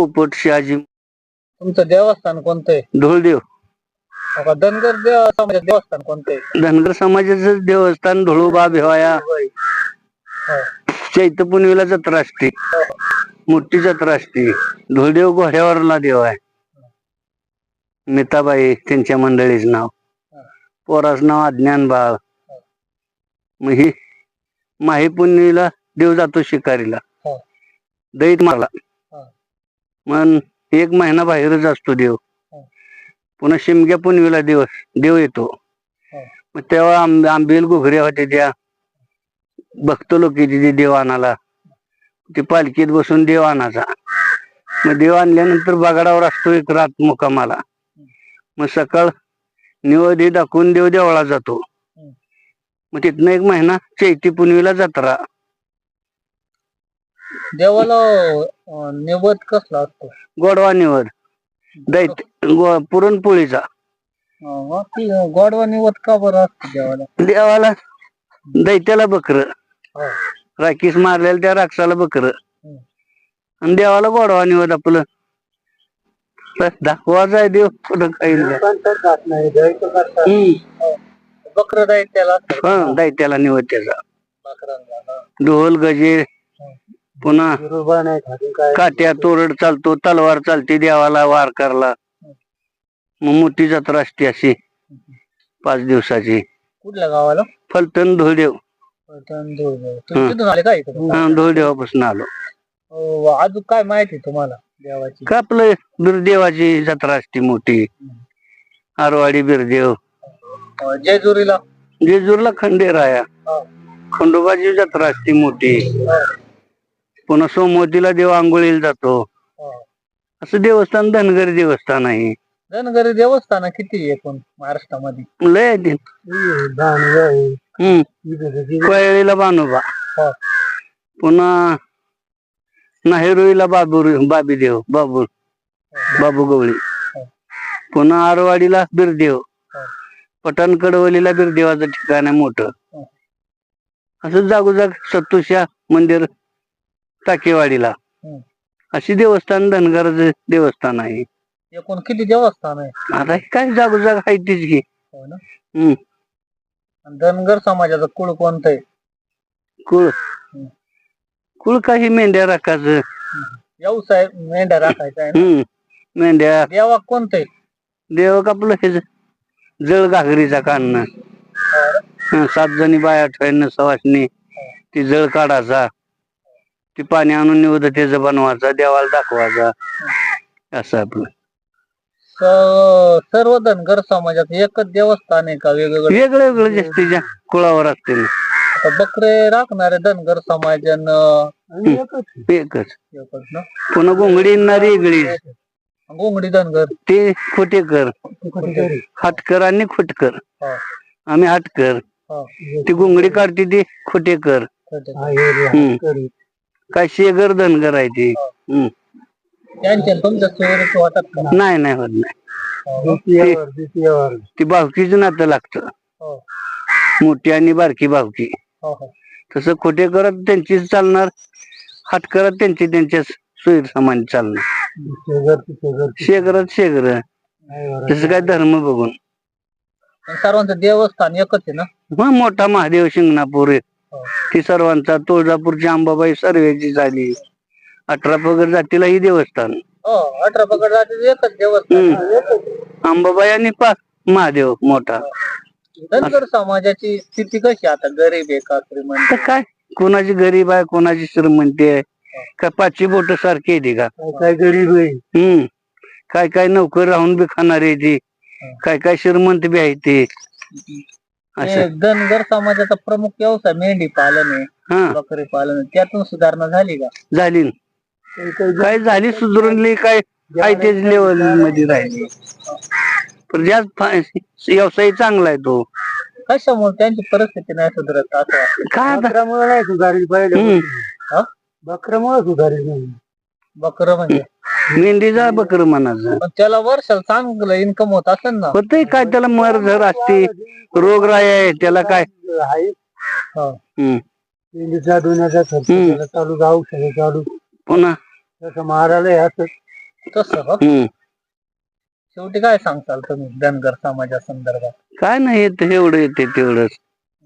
पोपट शहाजी तुमचं देवस्थान कोणतं आहे? धुळदेव धनगर देव समाजाचं देवस्थान कोणतं आहे? धनगर समाजाचं देवस्थान धुळोबा भिवाया. हो. जत्रा असते. मोठी जत्रा असते. धुळदेव घोड्यावरला देव आहे. मिताबाई त्यांच्या मंडळीचं नाव. पोराचं नाव अज्ञान बाळ. मग ही माही देव जातो शिकारीला. हो. दैत मारला. मग एक महिना बाहेरच असतो देव. हो. पुन्हा शिमग्या पुनवीला दिवस देव येतो. हो. मग तेव्हा आंब आंबेल घुगऱ्या होत्या त्या. भक्त लोक देव आणाला ते पालखीत बसून देव आणायचा. मग देव आणल्यानंतर बागडावर असतो एक रात मुकामाला मग सकाळ निवदी दाखवून देव देवळा जातो. मग तिथनं एक महिना चैती पुनवीला जत्रा. देवाला निवद कसला असतो? गोडवा निवद दैत गो- पुरणपोळीचा. अं, मग ती गोडवा निवद का बरं असतो देवाला? देवाला दैत्याला बकर. हो. राखीस मारलेल्या त्या राक्षसाला बकर. आणि देवाला गोडवा निवद आपलं. बस दाखवायचा आहे देव कुठं काही नाही. हम्म. बकर जाईल त्याला असतं. हा दैत्याला निवद त्याचा. बकरांना, हा. ढोल गजे पुन्हा बरोबर नाही खाली काय? काट्या तोरड चालतो तलवार चालते देवाला वार करला मग मोठी जत्रा असते अशी पाच दिवसाची. कुठल्या गावाला? फलटण धुळदेव. पलटण धुळगाव. तुम्ही तिथून आले काय इकडं? हा, धुळदेवापासून आलो. अजून काय माहिती तुम्हाला देवाची? का आपलं बिरदेवाची जत्रा असते मोठी. आरवाडी बिरदेव. अं, जेजुरीला? जेजूरला खंडेर आहे हा. खंडोबाची जत्रा असते मोठी. पुन्हा सोमवतीला देव आंघोळीला जातो. असं देवस्थान धनगरी देवस्थान आहे धनगरी देवस्थान किती आहे एकूण महाराष्ट्रामध्ये लय आहे ते. हम्म कोयळीला बानोबा हा. पुन्हा नाहेरुईला बाबू बाबी देव बाबू बाबू गवळी पुन्हा आरवाडीला बिरदेव. पठाण कडवलीला बिरदेवाचं ठिकाण आहे मोठं. असं जागोजाग सत्तुशा मंदिर टाकेवाडीला. अशी देवस्थान धनगराचं देवस्थान आहे. एकूण किती देवस्थान आहे? आता हे काय जागोजाग आहे तीच की. हो ना? हम्म. आणि धनगर समाजाचं कुळ कोणतं आहे कुळ कुळ काही मेंढ्या राखाचं. व्यवसाय मेंढ्या राखायचा आहे ना? हम्म. मेंढ्या. देवा कोणतं आहे देवक आपलं हे ज- जळ घागरीचा काढणं हं, सात जणी बाया ठेवणं सवासनी ती जळ काढायचा. ती पाणी आणून निवड त्याचं बनवायचा देवाला दाखवायचा. असं आपलं. स- सर्व धनगर समाजात एकच देवस्थान आहे का वेगवेगळं? वेगळं वेगळं जास्तीच्या कुळावर असते ना आता बकरे राखणारे धनगर समाजानं एकच. एकच. ना? पुन्हा घोंगडी येणारी वेगळी गोंगडी धनगर ते खोटेकर. हाटकर आणि खोटकर. हा. आम्ही हाटकर. हा. ती घोंगडी काढते ती खोटेकर. हम्म. काय शेगर धनगर आहे ती हम्म. त्यांच्या तुमच्या का नाही? नाही होत नाही. ती भावकीच नातं लागतं. हो. मोठी आणि बारकी भावकी. हो, हो. तसं खोटे करत त्यांचीच चालणार हात करत त्यांची त्यांच्या सोयीर समान चालणार. शेगरत शेगर. तसं काय धर्म बघून. सर्वांचं देवस्थान एकच आहे ना? मग मोठा महादेव शिंगणापूर आहे. ती सर्वांचा तुळजापूरची अंबाबाई सर्वेची झाली. अठरा पगड जातीला ही देवस्थान. हो अठरा पकड जाती एकच देवस्थान. अंबाबाई आणि पा महादेव मोठा. धनगर समाजाची स्थिती कशी आता गरीब आहे का श्रीमंत काय? कोणाची गरीब आहे कोणाची श्रीमंती आहे काय पाचशे बोट सारखी येते का? काय गरीब आहे? हम्म. काय काय नोकर राहून बी खाणारी ती. काय काय श्रीमंत बी आहे ते. असं धनगर समाजाचा प्रमुख व्यवसाय मेंढी पालन आहे हा बकरी पालन आहे. त्यातून सुधारणा झाली का झाली न. काय झाली सुधारली काय काय तेच लेवलमध्ये राहिली पण जास्त फा- व्यवसाय चांगला आहे तो कशामुळे त्यांची परिस्थिती नाही सुधारत असं वाटतं. काय आता? बकरामुळे नाही सुधारली हम्म. हा? बकरामुळे सुधारली नाही बकर म्हणजे मेंढीचा बकर म्हणायचं. पण त्याला वर्षाला चांगलं इन्कम होत असेल ना. होतंय काय त्याला मर झर असते रोगराई आहे त्याला काय? हा. हम्म. मेंढीचा धुण्याचा खर्च हम्म. त्याला चालू औषध चालू. पुन्हा? तसं मारायला असं. तसं हो. हम्म. शेवटी काय सांगताल तुम्ही धनगर समाजा संदर्भात? काय नाही येत एवढं येते तेवढंच.